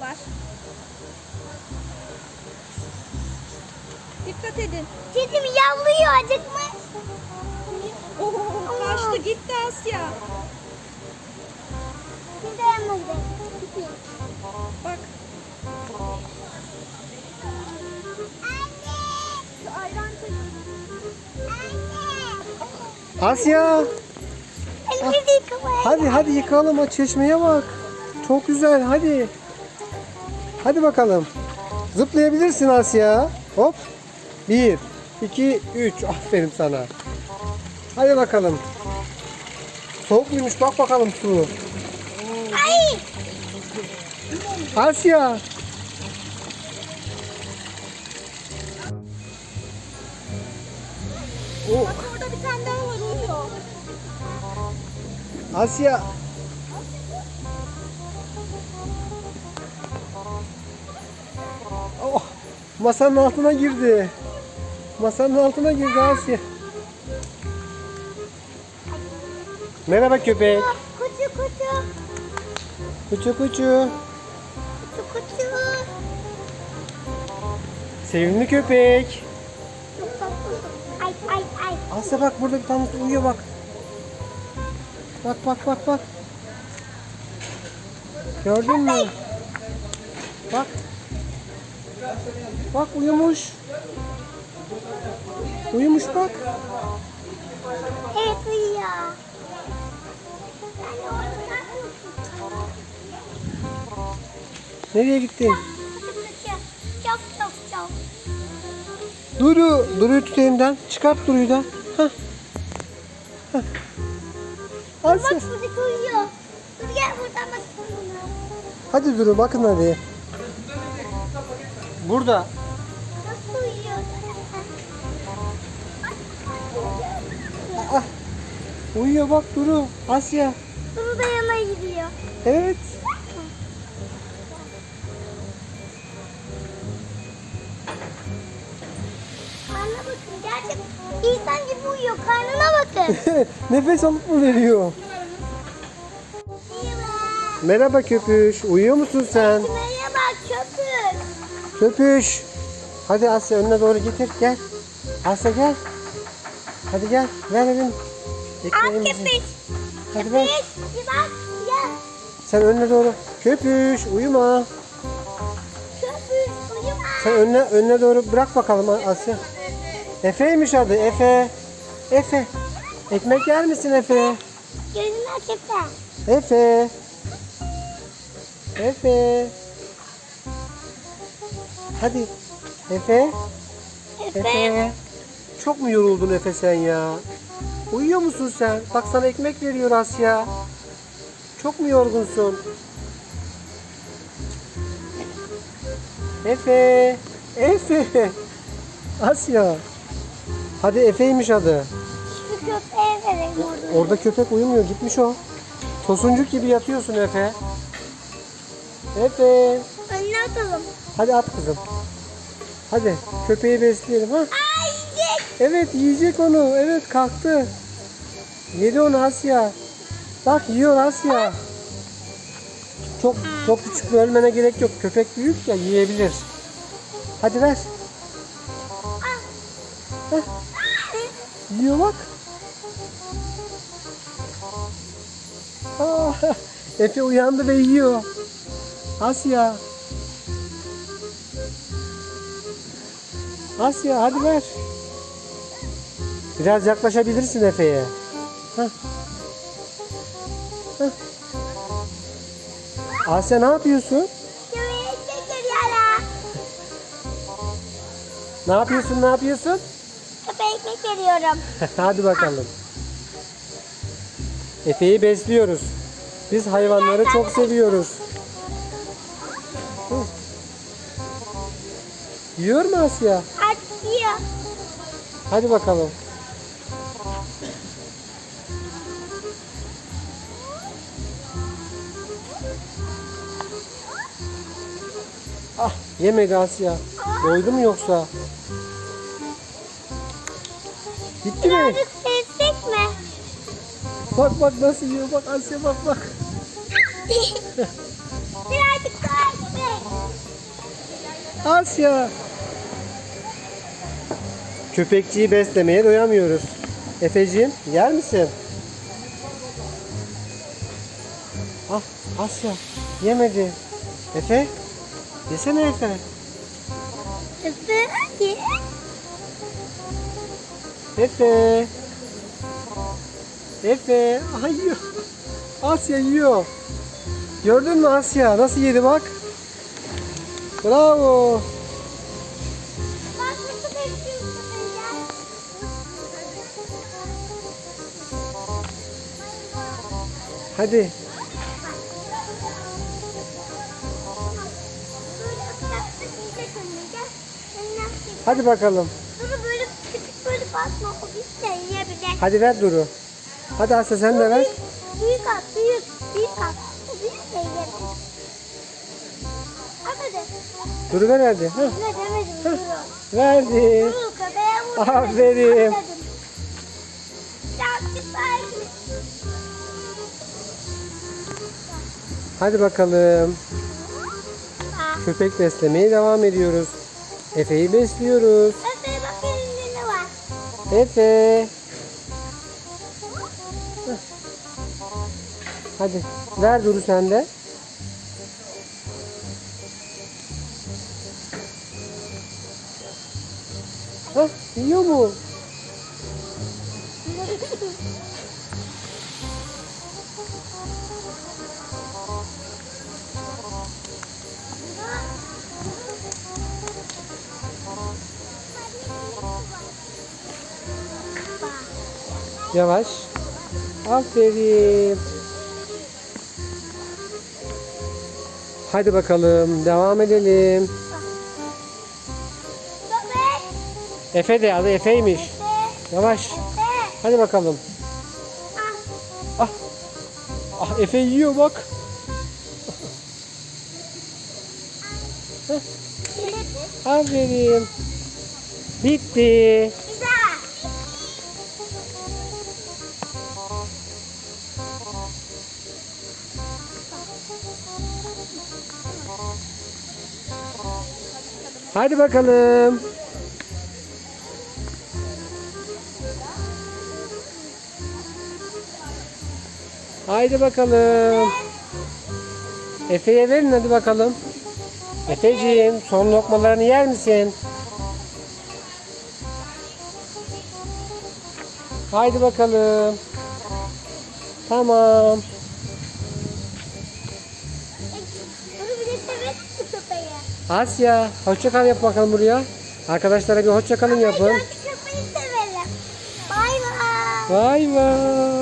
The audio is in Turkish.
yiyorlar. Dikkat edin. Kedim yavruyor acıkmış. Oo, kaçtı gitti Asya. Bir de. Bak. Asya hadi hadi yıkalım o çeşmeye bak. Çok güzel hadi. Hadi bakalım. Zıplayabilirsin Asya. Hop. Bir, iki, üç. Aferin sana. Hadi bakalım. Soğuk muymuş bak bakalım su. Ay. Asya. Oh, Bak orada bir tane daha var uyuyor. Asya. Masanın altına girdi. Masanın altına girdi Asya. Merhaba köpek. Kutu kutu. Kuçu kuçu. Kutu kutu. Sevimli köpek. Ay ay ay. Asya bak burada bir tane uyuyor bak. Bak bak bak bak. Gördün mü? Bak. Bak uyumuş. Uyumuş bak. Evet uyuyor. Nereye gittin? Çok çok çok. Duru, Duru'yu tut elimden. Çıkart Duru'yu da. Hah. Hah. Asya. Bak buradaki uyuyor. Dur gel buradan bak. Hadi Duru bakın hadi. Burada. Nasıl uyuyor? Ah. Uyuyor bak Duru. Asya. Duru da yana gidiyor. Evet. Karnına bakın gerçek insan gibi uyuyor. Karnına bakın. Nefes alıp mı veriyor? Merhaba köpüş. Uyuyor musun sen? Köpüş. Hadi Asya önüne doğru getir. Gel. Asya gel. Hadi gel. Ver elin. Al Ekmeğimizi. köpük. Hadi ver. Bir bak. Gel. Sen önüne doğru. Köpüş uyuma. Köpük. Uyuma. Sen önüne, önüne doğru bırak bakalım Asya. Efe'ymiş adı. Efe. Efe. Ekmek yer misin Efe? Gözünü açıp da. Efe. Efe. Hadi. Efe. Efe. Efe. Çok mu yoruldun Efe sen ya? Uyuyor musun sen? Bak sana ekmek veriyor Asya. Çok mu yorgunsun? Efe. Efe. Asya. Hadi Efe'ymiş adı. Şu köpeğe verelim orada. Orada köpek uyumuyor. Gitmiş o. Tosuncuk gibi yatıyorsun Efe. Efe. Önüne atalım. Hadi at kızım. Hadi köpeği besleyelim ha. Evet yiyecek onu. Evet kalktı. Yedi onu Asya. Bak yiyor Asya. Çok çok küçük bölmene gerek yok. Köpek büyük ya yiyebilir. Hadi ver. Heh. Yiyor bak. Aa, Efe uyandı ve yiyor. Asya. Asya hadi ver. Biraz yaklaşabilirsin Efe'ye. Asya ne yapıyorsun? Ne yapıyorsun? Ne yapıyorsun? Köpeğe ekmek veriyorum. Hadi bakalım. Efe'yi besliyoruz. Biz hayvanları çok seviyoruz. Hı. Yiyor mu Asya? Hadi bakalım. Ah yemedi Asya. Doydu mu yoksa? Gitti mi? Birazcık sevsek mi? Bak bak nasıl yiyor bak Asya bak bak. Birazcık daha. Asya. Köpekçiyi beslemeye doyamıyoruz. Efeciğim yer misin? Ah Asya yemedi. Efe yesene Efe. Efe. ye. Efe. Efe. Aha yiyor. Asya yiyor. Gördün mü Asya? Nasıl yedi bak. Bravo. Hadi. Hadi bakalım. Bunu böyle küçük böyle basma o biz de yiyebilir. Hadi ver Duru. Hadi Asya sen de ver. Büyük, at, büyük, büyük at. Büyük de yiyebilir. Hadi. Duru ver hadi. Ne demedim Duru. verdi. Duru köpeğe vur. Aferin. dedim. İyi. Hadi bakalım. Bak. Köpek beslemeye devam ediyoruz. Efe'yi besliyoruz. Efe bak elinde ne var? Efe. Hadi ver Duru sen de. Hah, yiyor mu? Yavaş. Aferin. Hadi bakalım devam edelim. Efe de adı Efe'ymiş. Efe. Yavaş. Efe. Hadi bakalım. Ah. Ah. Ah Efe yiyor bak. Aferin. Bitti. Hadi bakalım. Haydi bakalım. Efe'ye verin hadi bakalım. Efeciğim son lokmalarını yer misin? Haydi bakalım. Tamam. Asya hoşça kal yap bakalım buraya. Arkadaşlara bir hoşça kalın yapın. Bay bay. Bay bay.